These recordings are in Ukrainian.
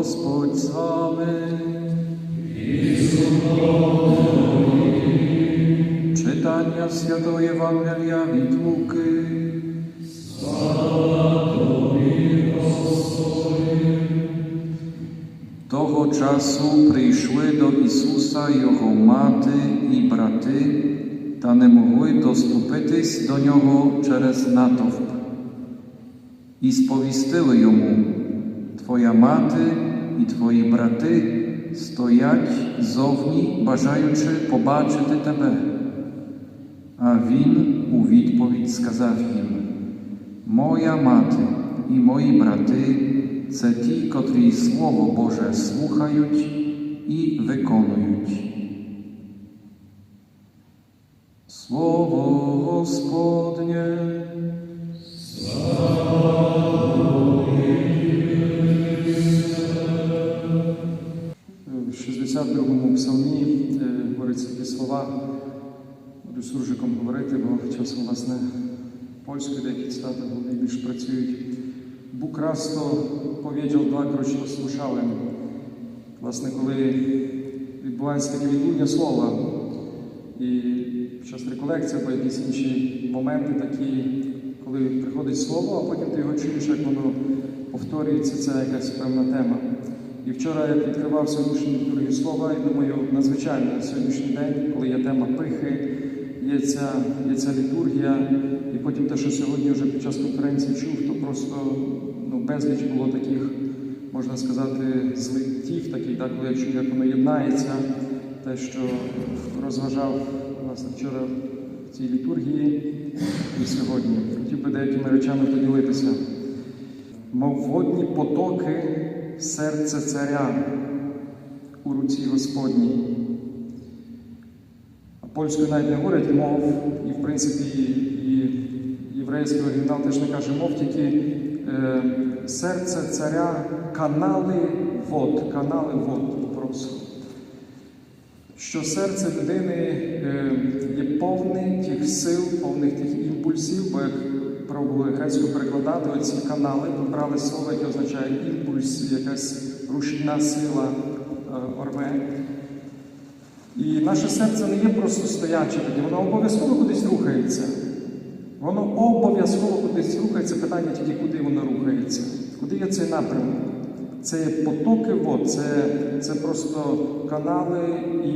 Господь з вами. Читання Святого Євангелія від Луки. Того часу прийшли до Ісуса Його мати і брати, та не могли доступитись до нього через натовп. І сповістили йому, Твоя мати і твої брати стоять зовні, бажаючи побачити тебе. А він у відповідь сказав їм: Моя мати і мої брати це ті, котрі Слово Боже слухають і виконують. Слово Господнє. В 62-му псалмі е, говориться такі слова. Буду суржиком говорити, бо часом власне польською деякі цитати найбільш працюють. Бог раз powiedział, двакроć usłyszałem. Власне, коли відбувається таке відлуння слова, і під час реколекції або якісь інші моменти такі, коли приходить слово, а потім ти його чуєш, як воно повторюється, це якась певна тема. І вчора я відкривав сьогоднішню літургію слова, і думаю, надзвичайно на сьогоднішній день, коли є тема пихи, є ця, є ця літургія, і потім те, що сьогодні вже під час конференції чув, то просто ну, безліч було таких, можна сказати, злиттів, таких, так, коли я чув, як воно єднається, те, що розважав власне вчора в цій літургії і сьогодні. Хотів би деякими речами поділитися. Мов водні потоки серце царя у руці Господній. А польською навіть не говорять мов, і в принципі і єврейський оригінал теж не каже мов, тільки е, серце царя канали вод, канали вод просто. Що серце людини е, є повне тих сил, повних тих імпульсів, бо як пробували грецьку перекладати оці канали, брали слово, яке означає імпульс, якась рушійна сила е, орве. І наше серце не є просто стояче тоді, воно обов'язково кудись рухається. Воно обов'язково кудись рухається, питання тільки куди воно рухається, куди є цей напрямок. Це потоки вод, це, це просто канали і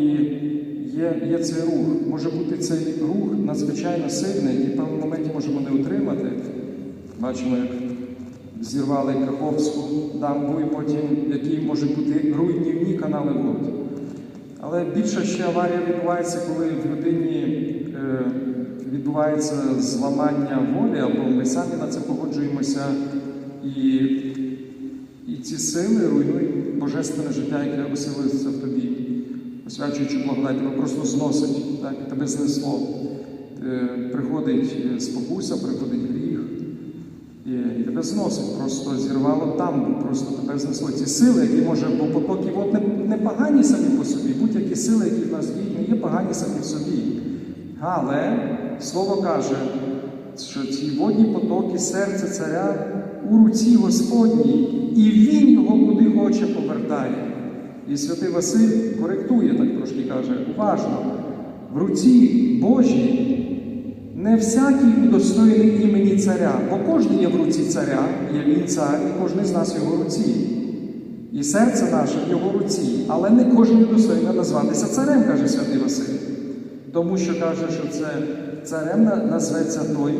є, є цей рух. Може бути цей рух надзвичайно сильний, і в певному моменті можемо не утримати. Бачимо, як зірвали Каховську дамбу, і потім які можуть бути руйнівні канали вод. Але більше ще аварія відбувається, коли в людині е, відбувається зламання волі, або ми самі на це погоджуємося, і, ці сили руйнують божественне життя, яке оселиться в тобі, освячуючи благодать, тебе просто зносить, так, тебе знесло. Е, приходить спокуса, приходить гріх, і, тебе зносить, просто зірвало там, просто тебе знесло. Ці сили, які може, бо потоки вод не, не погані самі по собі, будь-які сили, які в нас діють, не є погані самі в собі. Але слово каже, що ці водні потоки серця царя у руці Господній, і він його куди хоче повертає. І святий Василь коректує, так трошки каже, уважно, в руці Божій не всякий удостоєний імені царя, бо кожен є в руці царя, є він цар, і кожен з нас в його руці. І серце наше в його руці, але не кожен удостоєний назватися царем, каже святий Василь. Тому що каже, що це царем назветься той,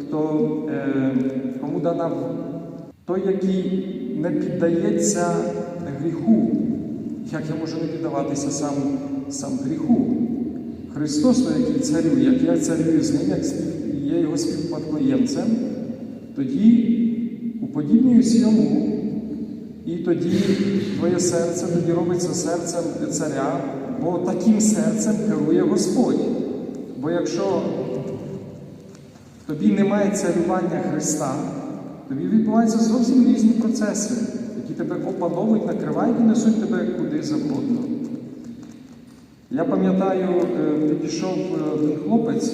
хто, е, кому дана той, який не піддається гріху. Як я можу не піддаватися сам, сам гріху? Христос, той, який царює, як я царюю з ним, як є його співпадкоємцем, тоді уподібнююсь йому, і тоді твоє серце тоді робиться серцем царя, бо таким серцем керує Господь. Бо якщо тобі немає царювання Христа, тобі відбуваються зовсім різні процеси, які тебе опановують, накривають і несуть тебе куди завгодно. Я пам'ятаю, е, підійшов е, один хлопець,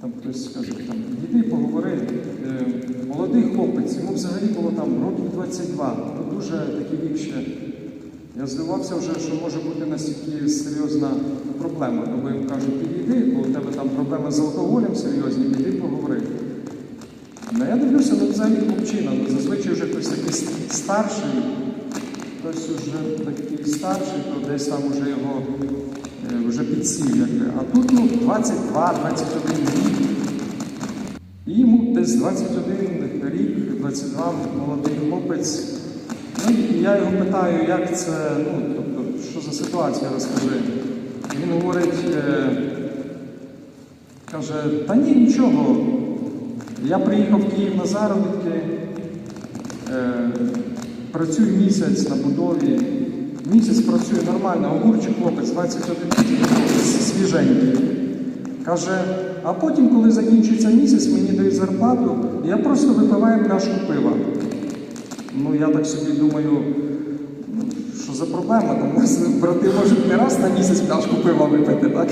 там хтось скаже, там, іди поговори, е, молодий хлопець, йому взагалі було там років 22, ну дуже такий вік ще. Я здивувався вже, що може бути настільки серйозна проблема. Тобто їм кажуть, підійди, бо у тебе там проблеми з алкоголем серйозні, піди поговори. Ну я дивлюся, ну взагалі хлопчина, ну зазвичай вже хтось такий старший, хтось вже такий старший, то десь там вже його е, вже підсів. А тут ну, 22, 21 рік. І йому десь 21 рік, 22 молодий хлопець. Ну я його питаю, як це, ну, тобто, що за ситуація, розкажи. Він говорить, е, каже, та ні, нічого. Я приїхав в Київ на заробітки, е, працюю місяць на будові. Місяць працюю нормально, огурчик хлопець, 21 рік, свіженький. Каже, а потім, коли закінчиться місяць, мені дають зарплату, я просто випиваю пляшку пива. Ну, я так собі думаю, за проблема? Там брати можуть не раз на місяць пляшку пива випити, так?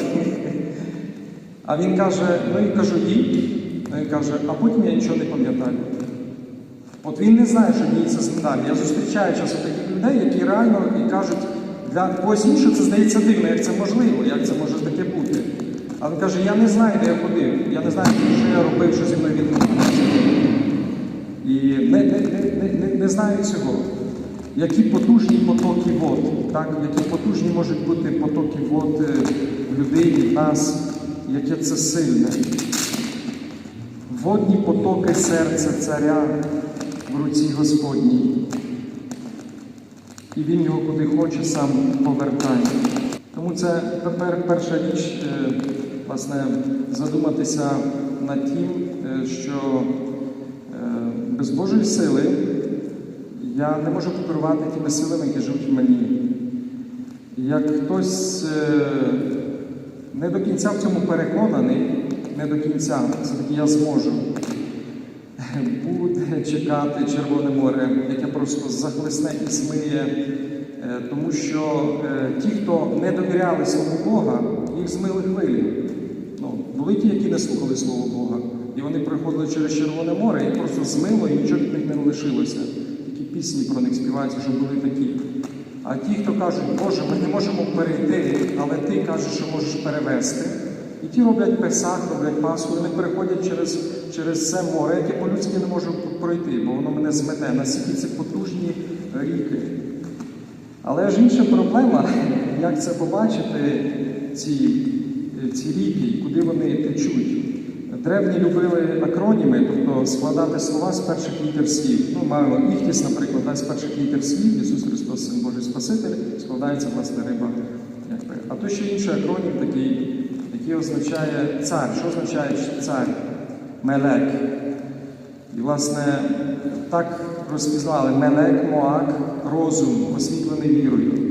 А він каже, ну і кажу, і. А Він каже, а потім я нічого не пам'ятаю. От він не знає, що діється з ним. Я зустрічаю часто таких людей, які реально і кажуть, для когось іншого це здається дивно, як це можливо, як це може таке бути. А він каже, я не знаю, де я ходив, я не знаю, що я робив, що зі мною відбувалося. І не, не, не, не, не знаю цього. Які потужні потоки вод, так? які потужні можуть бути потоки вод е, в людині, в нас, яке це сильне. Водні потоки серця царя в руці Господній. І він його куди хоче сам повертає. Тому це тепер перша річ, е, власне, задуматися над тим, е, що без Божої сили я не можу покерувати тими силами, які живуть в мені. Як хтось е, не до кінця в цьому переконаний, не до кінця, все-таки я зможу, буде чекати Червоне море, яке просто захлесне і змиє, е, тому що е, ті, хто не довіряли Слову Бога, їх змили хвилі. Ну, були ті, які не слухали Слово Бога. І вони приходили через Червоне море, і просто змило, і нічого від них не лишилося. Пісні про них співаються, що були такі. А ті, хто кажуть, Боже, ми не можемо перейти, але ти кажеш, що можеш перевести. І ті роблять песах, роблять пасху, вони переходять через, через це море, яке по-людськи не можу пройти, бо воно мене змете. Настільки це потужні ріки. Але ж інша проблема, як це побачити, ці, ці ріки, куди вони течуть. Древні любили акроніми, тобто складати слова з перших літер слів. Ну, маємо іхтіс, наприклад, да, з перших літер слів, Ісус Христос, Син Божий Спаситель, складається власне риба. А то ще інший акронім такий, який означає цар. Що означає цар? Мелек. І, власне, так розпізнали Мелек, Моак, розум, освітлений вірою.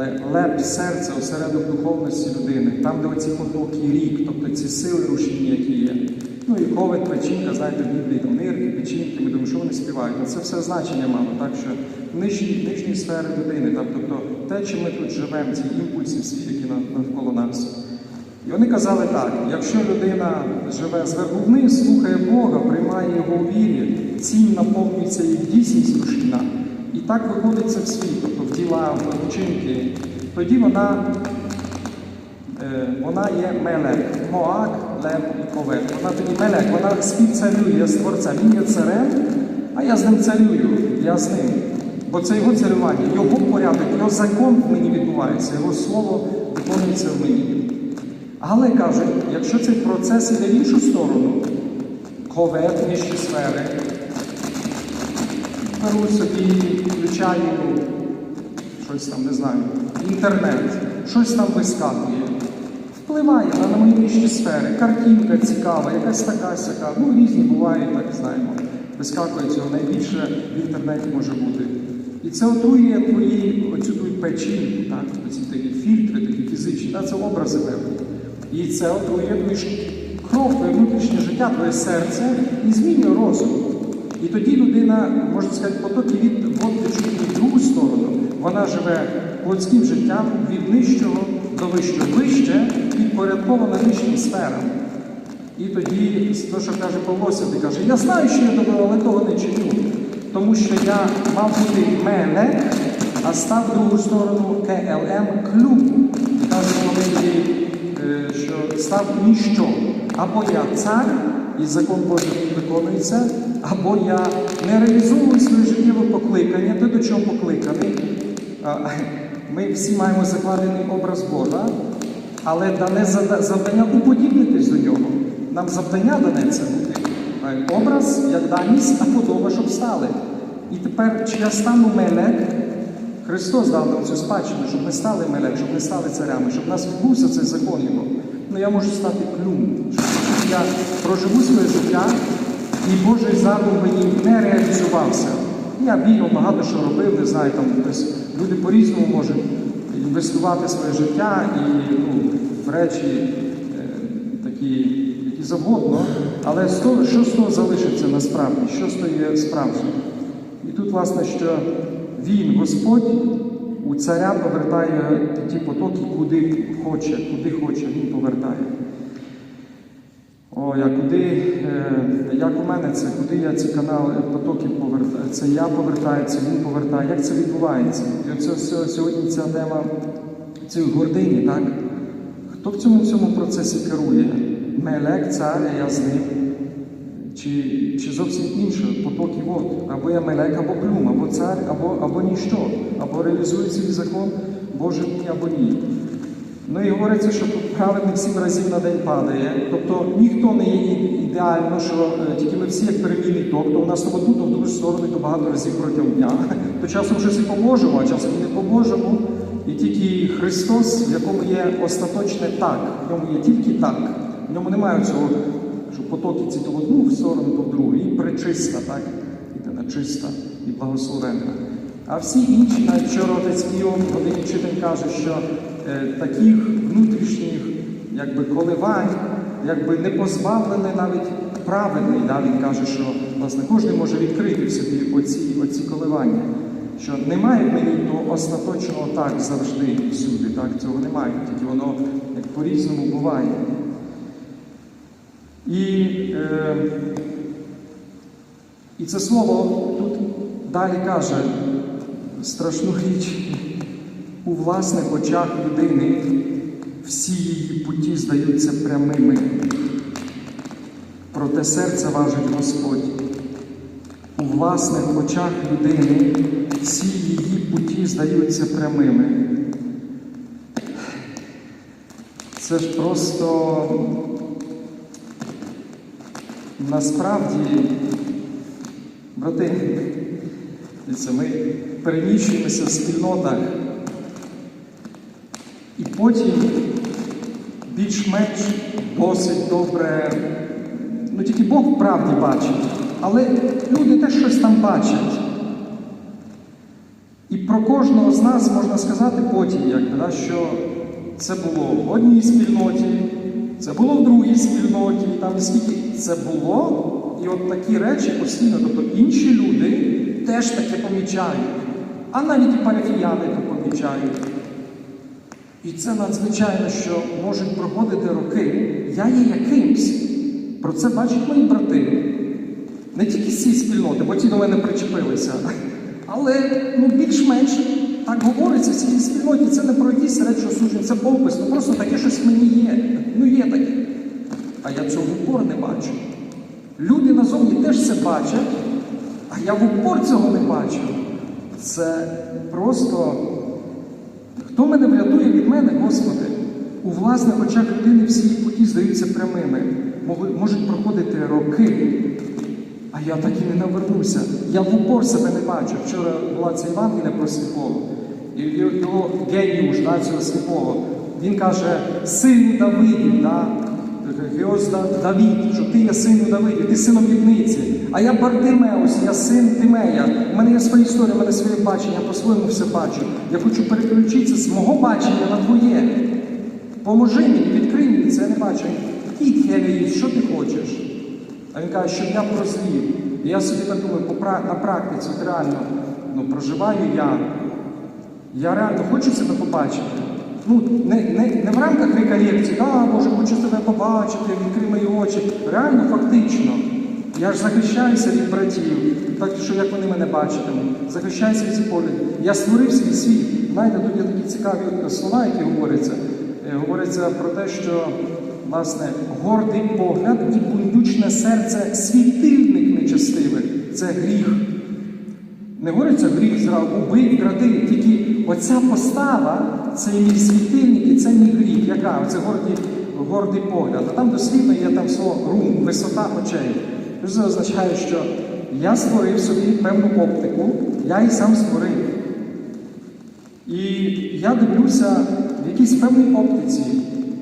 Але леп серце, осередок духовності людини, там, де оці потоки рік, тобто ці сили рушійні, які є. Ну і ковид, печінка, знаєте, в Біблії там нирки, печінки, ми думаємо, що вони співають. Ну, це все значення мало, так що нижні, нижні сфери людини, так, тобто те, чим ми тут живемо, ці імпульси всі, які навколо нас. І вони казали так: якщо людина живе зверху вниз, слухає Бога, приймає його у вірі, цінь наповнюється і дійсність рушійна. Так виходить це в світ, тобто в діла, в вчинки. Тоді вона, е, вона є мелек, Моак, Лев і Ковет. Вона тоді мелек, вона співцарює з творцем. Він є царем, а я з ним царюю, я з ним. Бо це його царювання, його порядок, його закон в мені відбувається, його слово виконується в мені. Але кажуть, якщо цей процес іде в іншу сторону, ковет, нижчі сфери, беру собі, включаю щось там, не знаю, інтернет, щось там вискакує. Впливає на, на сфери, картинка цікава, якась така сяка. Ну, різні бувають, так знаємо. Вискакує цього найбільше в інтернеті може бути. І це отрує твої, оцю твою печінку, так, оці такі фільтри, такі фізичні, так, це образи певні. І це отрує твою кров, твоє внутрішнє життя, твоє серце і змінює розум. І тоді людина, можна сказати, потоки від в другу сторону. Вона живе плотським життям від нижчого до вищого. Вище підпорядкована нижнім сферам. І тоді, то, що каже Павло Святий, каже, я знаю, що я добро, але того не чиню. Тому що я мав бути мелек, а став в другу сторону КЛМ клюм. Каже Володимир, е, що став ніщо. Або я цар, і закон Божий виконується, або я не реалізовую своє життєве покликання, те, до чого покликаний. Ми всі маємо закладений образ Бога, але дане завдання уподібнитись до нього. Нам завдання дане це бути. Образ як даність, а подоба, щоб стали. І тепер, чи я стану мелек, Христос дав нам цю спадщину, щоб ми стали мелек, щоб ми стали царями, щоб в нас відбувся цей закон його. Ну я можу стати клюм, щоб я проживу своє життя, і Божий мені не реалізувався. Я бігав, багато що робив, не знаю, там хтось люди по-різному можуть інвестувати своє життя і ну, в речі е, такі, які завгодно. Але що з того залишиться насправді, що з того є справжнім? І тут, власне, що він, Господь, у царя повертає ті потоки, куди хоче, куди хоче, він повертає. О, я куди, е, як у мене це, куди я ці канали, потоки повертаю, це я повертаю, це він повертає, як це відбувається? І оце сьогодні ця тема цієї гордині, так? Хто в цьому всьому процесі керує? Мелек, цар, а я з ним. Чи, чи зовсім інше потоки вод? Або я мелек, або клюм, або цар, або, або ніщо, або реалізує свій закон Божий або ні. Ну і говориться, що праведник сім разів на день падає. Тобто ніхто не є ідеально, що е, тільки ми всі як перемінний ток, то в нас то в в другу сторону, то багато разів протягом дня. То часом щось і поможемо, а часом не поможемо. І тільки Христос, в якому є остаточне так, в ньому є тільки так. В ньому немає цього, що потоки ці то в одну сторону, то в другу. І причиста, так? І чиста і благословенна. А всі інші, навіть вчора отець Іов, один вчитель каже, що таких внутрішніх якби, коливань, якби не позбавлений навіть праведний. Да? Він каже, що власне кожен може відкрити в собі оці, оці коливання. Що немає в мені того остаточного так завжди всюди. Так? Цього немає, тільки воно як по-різному буває. І, е, і це слово тут далі каже страшну річ. У власних очах людини всі її путі здаються прямими. Проте серце важить Господь. У власних очах людини всі її путі здаються прямими. Це ж просто насправді, брати, ми переміщуємося в спільнотах, потім більш-менш досить добре, ну тільки Бог правді бачить, але люди теж щось там бачать. І про кожного з нас можна сказати потім, якби, да, що це було в одній спільноті, це було в другій спільноті, там скільки це було, і от такі речі постійно, тобто інші люди теж таке помічають, а навіть і парафіяни то помічають. І це надзвичайно, що можуть проходити роки. Я є якимсь. Про це бачать мої брати. Не тільки з цієї спільноти, бо ті до мене причепилися. Але ну, більш-менш так говориться в цій спільноті. Це не про якісь речі осудження, це опис. Ну просто таке щось мені є. Ну є таке. А я цього в упор не бачу. Люди назовні теж це бачать, а я в упор цього не бачу. Це просто. Хто мене врятує від мене, Господи? У власних очах людини всі її путі здаються прямими. Можуть проходити роки, а я так і не навернуся. Я в упор себе не бачу. Вчора була ця Євангелія про сліпого. І його геніуш да, цього сліпого. Він каже, син Давидів, да? Да- Давід, що ти є сину Давидів, ти син обітниці. А я Бартимеус, я син Тимея. У мене є своя історія, у мене своє бачення, я по-своєму все бачу. Я хочу переключитися з мого бачення на твоє. Поможи мені, відкрий мені це, я не бачу. Кіт Хелії, що ти хочеш? А він каже, щоб я прозрів. І я собі так думаю, на практиці, реально, ну, проживаю я. Я реально хочу себе побачити. Ну, не, не, не в рамках реколекції, а Боже, хочу тебе побачити, відкрий мої очі. Реально, фактично. Я ж захищаюся від братів, так що як вони мене бачитимуть, захищаюся від цих. Я створив свій світ. Знаєте, тут є такі цікаві слова, які говоряться. Е, Говориться про те, що власне гордий погляд і бундючне серце світильник нечестивий. Це гріх. Не говориться гріх зразу, убий, кради, тільки оця постава, це мій світильник і це мій гріх. Яка? Це гордий, гордий погляд. А там дослідно є там слово рум, висота очей. Це означає, що я створив собі певну оптику, я і сам створив. І я дивлюся в якійсь певній оптиці.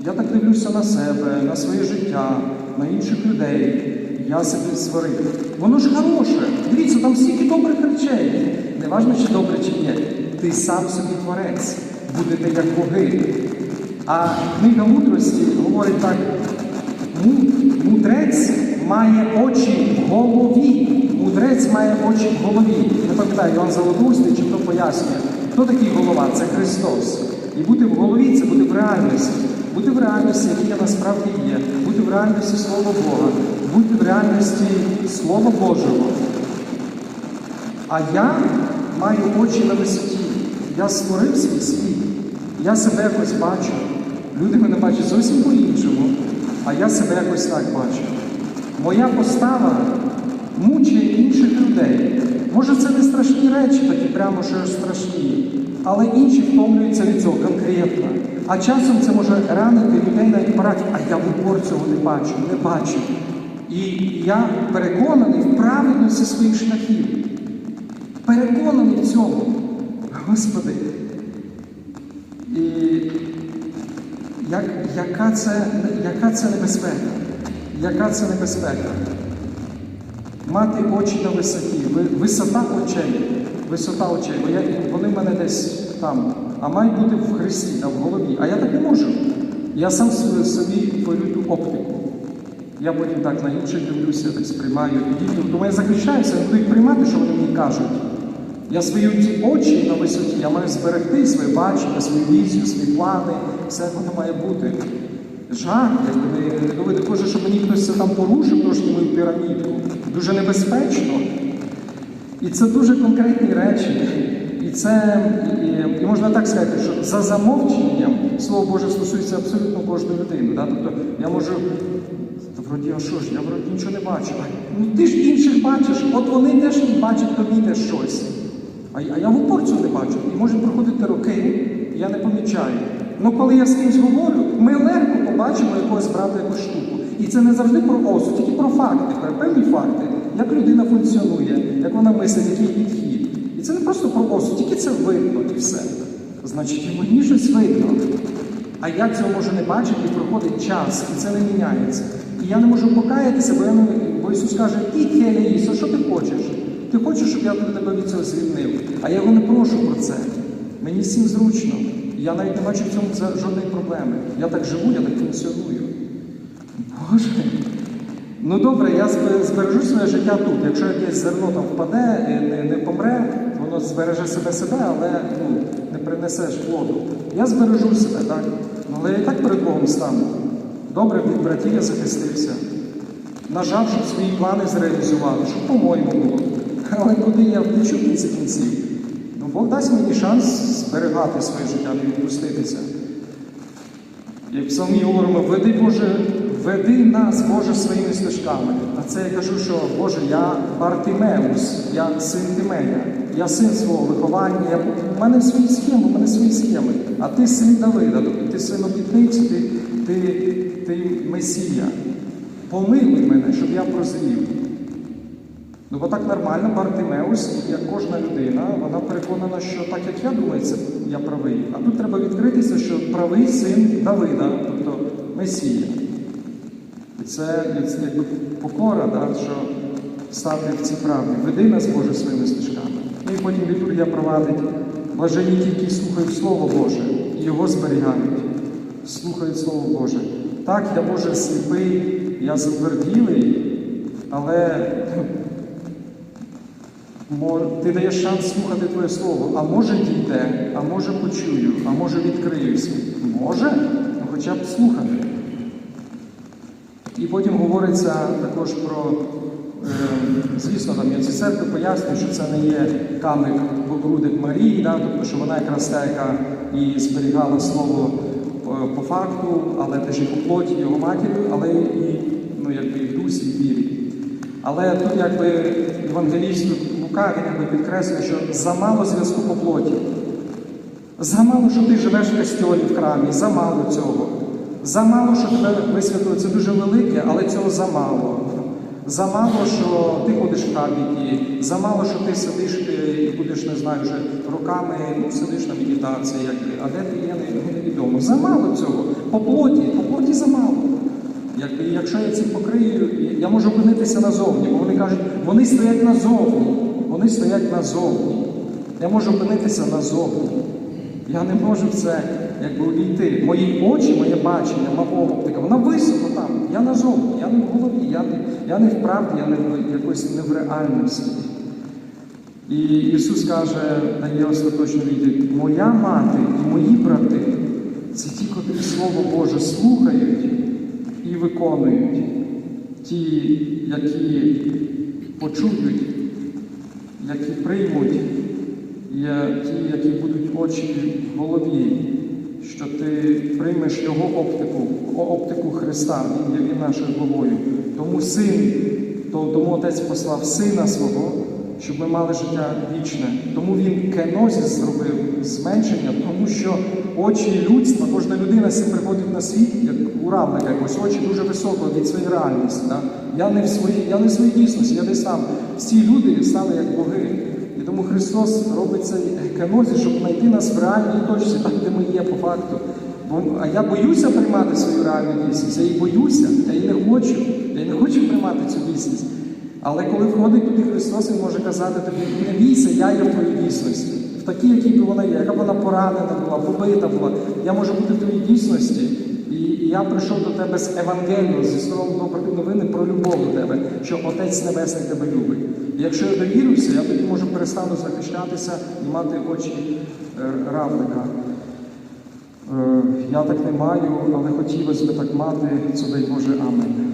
Я так дивлюся на себе, на своє життя, на інших людей. Я себе створив. Воно ж хороше. Дивіться, там стільки добрих речей. Не важно, чи добре, чи ні. Ти сам собі творець, будете як боги. А книга мудрості говорить так: мудрець має очі в голові. Мудрець має очі в голові. Не пам'ятаю, Іван Золотоустий чи хто пояснює. Хто такий голова? Це Христос. І бути в голові це бути в реальності. Бути в реальності, який я насправді є, бути в реальності Слова Бога, бути в реальності Слова Божого. А я маю очі на висоті. Я створив свій світ. Я себе якось бачу. Люди мене бачать зовсім по-іншому, а я себе якось так бачу. Моя постава мучає інших людей. Може, це не страшні речі, такі прямо що страшні, але інші втомлюються від цього конкретно. А часом це може ранити людей на апараті, а я в цього не бачу, не бачу. І я переконаний в правильності своїх шляхів. Переконаний в цьому. Господи. І як, яка, це, яка це небезпека? Яка це небезпека? Мати очі на висоті, висота очей, висота очей, бо я, вони в мене десь там, а мають бути в Христі, а в голові. А я так не можу. Я сам собі, творю ту оптику. Я потім так на інших дивлюся, так сприймаю. І тому я захищаюся, не буду їх приймати, що вони мені кажуть. Я свої очі на висоті, я маю зберегти своє бачення, свою візію, свої плани, все воно має бути. Жах, якби думайте, щоб мені хтось це там порушив трошки мою пірамідку. Дуже небезпечно. І це дуже конкретні речі. І це і, і можна так сказати, що за замовченням слово Боже стосується абсолютно кожної людини. Да? Тобто я можу. Та вроді, а що ж, я вроді нічого не бачу. Ну ти ж інших бачиш, от вони теж бачать тобі теж щось. А, я- в упор цього не бачу. І можуть проходити роки, я не помічаю. Ну коли я з кимось говорю, ми легко побачимо якогось брата якусь штуку. І це не завжди про осуд, тільки про факти, про певні факти, як людина функціонує, як вона мислить, який підхід. І це не просто про осуд, тільки це видно і все. Значить, і мені щось видно. А я цього можу не бачити, і проходить час, і це не міняється. І я не можу покаятися, бо, я не, бо Ісус каже, і Келя Ісо, що ти хочеш? Ти хочеш, щоб я тебе від цього звільнив? А я його не прошу про це. Мені всім зручно. Я навіть не бачу в цьому жодної проблеми. Я так живу, я так функціоную. Боже. Ну добре, я збережу своє життя тут. Якщо якесь зерно там впаде, не, не помре, воно збереже себе себе, але ну, не принесеш плоду. Я збережу себе, так? Але я і так перед Богом стану. Добре, від братів я захистився. Нажав, щоб свої плани зреалізувати, щоб по-моєму було. Але куди я втечу в кінці кінців? Ну, Бог дасть мені шанс зберегати своє життя, не відпуститися. Як в псалмі говоримо, веди Боже, веди нас, Боже, своїми стежками. А це я кажу, що Боже, я Бартимеус, я син Тимея, я син свого виховання, я, у мене свої схеми, у мене свої схеми. А ти син Давида, тобто ти син обітниці, ти, ти, ти Месія. Помилуй мене, щоб я прозрів. Ну, бо так нормально, Бартимеус, як кожна людина, вона переконана, що так як я думаю, це я правий. А тут треба відкритися, що правий син Давида, тобто Месія. І це якби покора, да, що стати в цій правді. Веди нас, Боже, своїми стежками. Ну і потім літургія провадить. Блажені ті, які слухають Слово Боже і його зберігають. Слухають Слово Боже. Так, я Боже сліпий, я затверділий, але Мо- Ти даєш шанс слухати Твоє Слово, а може дійде, а може почую, а може відкриюся. Може, ну хоча б слухати. І потім говориться також про, е, звісно, там церкви пояснюю, що це не є камик грудик Марії, да, тобто, що вона якраз та, яка і зберігала слово по, по факту, але теж і по плоті його матір'ю, але і ну, якби, і в дусі, і в вірі. Але тут якби евангеліст Лука він якби підкреслює, що замало зв'язку по плоті. Замало, що ти живеш в костьолі в храмі, замало цього. Замало, що тебе висвятили, це дуже велике, але цього замало. Замало, що ти ходиш в хабіті, замало, що ти сидиш і будеш, не знаю, вже роками сидиш на медитації, а де ти є, невідомо. Замало цього. По плоті, по плоті замало. Якби, якщо я ці покрию, я можу опинитися назовні, бо вони кажуть, вони стоять назовні, вони стоять назовні. Я можу опинитися назовні. Я не можу в це якби увійти. Мої очі, моє бачення, мова оптика, вона високо там. Я назовні, я не в голові, я не, я не в правді, я не в якось не в реальності. І Ісус каже, дає остаточну відповідь, моя мати і мої брати це ті, котрі Слово Боже слухають і виконують, ті, які почують, які приймуть, є ті, які будуть очі в голові, що ти приймеш Його оптику, оптику Христа, Він є нашою головою. Тому син, то- тому Отець послав сина свого, щоб ми мали життя вічне. Тому він кенозіс зробив зменшення, тому що очі людства, кожна людина сі приходить на світ, як у равника якось, очі дуже високо від своєї реальності. Да? Я не в своїй, я не дійсності, я десь там. Всі люди стали як боги. І тому Христос робить цей кенозіс, щоб знайти нас в реальній точці, там, де ми є по факту. Бо, а я боюся приймати свою реальну дійсність, я її боюся, я її не хочу, я не хочу приймати цю дійсність. Але коли входить туди Христос, Він може казати тобі, не бійся, я є в твоїй дійсності, такій, якій би вона є, яка б вона поранена була, побита була. Я можу бути в твоїй дійсності. І, і я прийшов до тебе з Евангелією, зі словом доброї новини про любов до тебе, що Отець Небесний тебе любить. І якщо я довірюся, я тоді можу перестану захищатися і мати очі е, равника. Е, Я так не маю, але хотілося б так мати, це дай Боже, амень.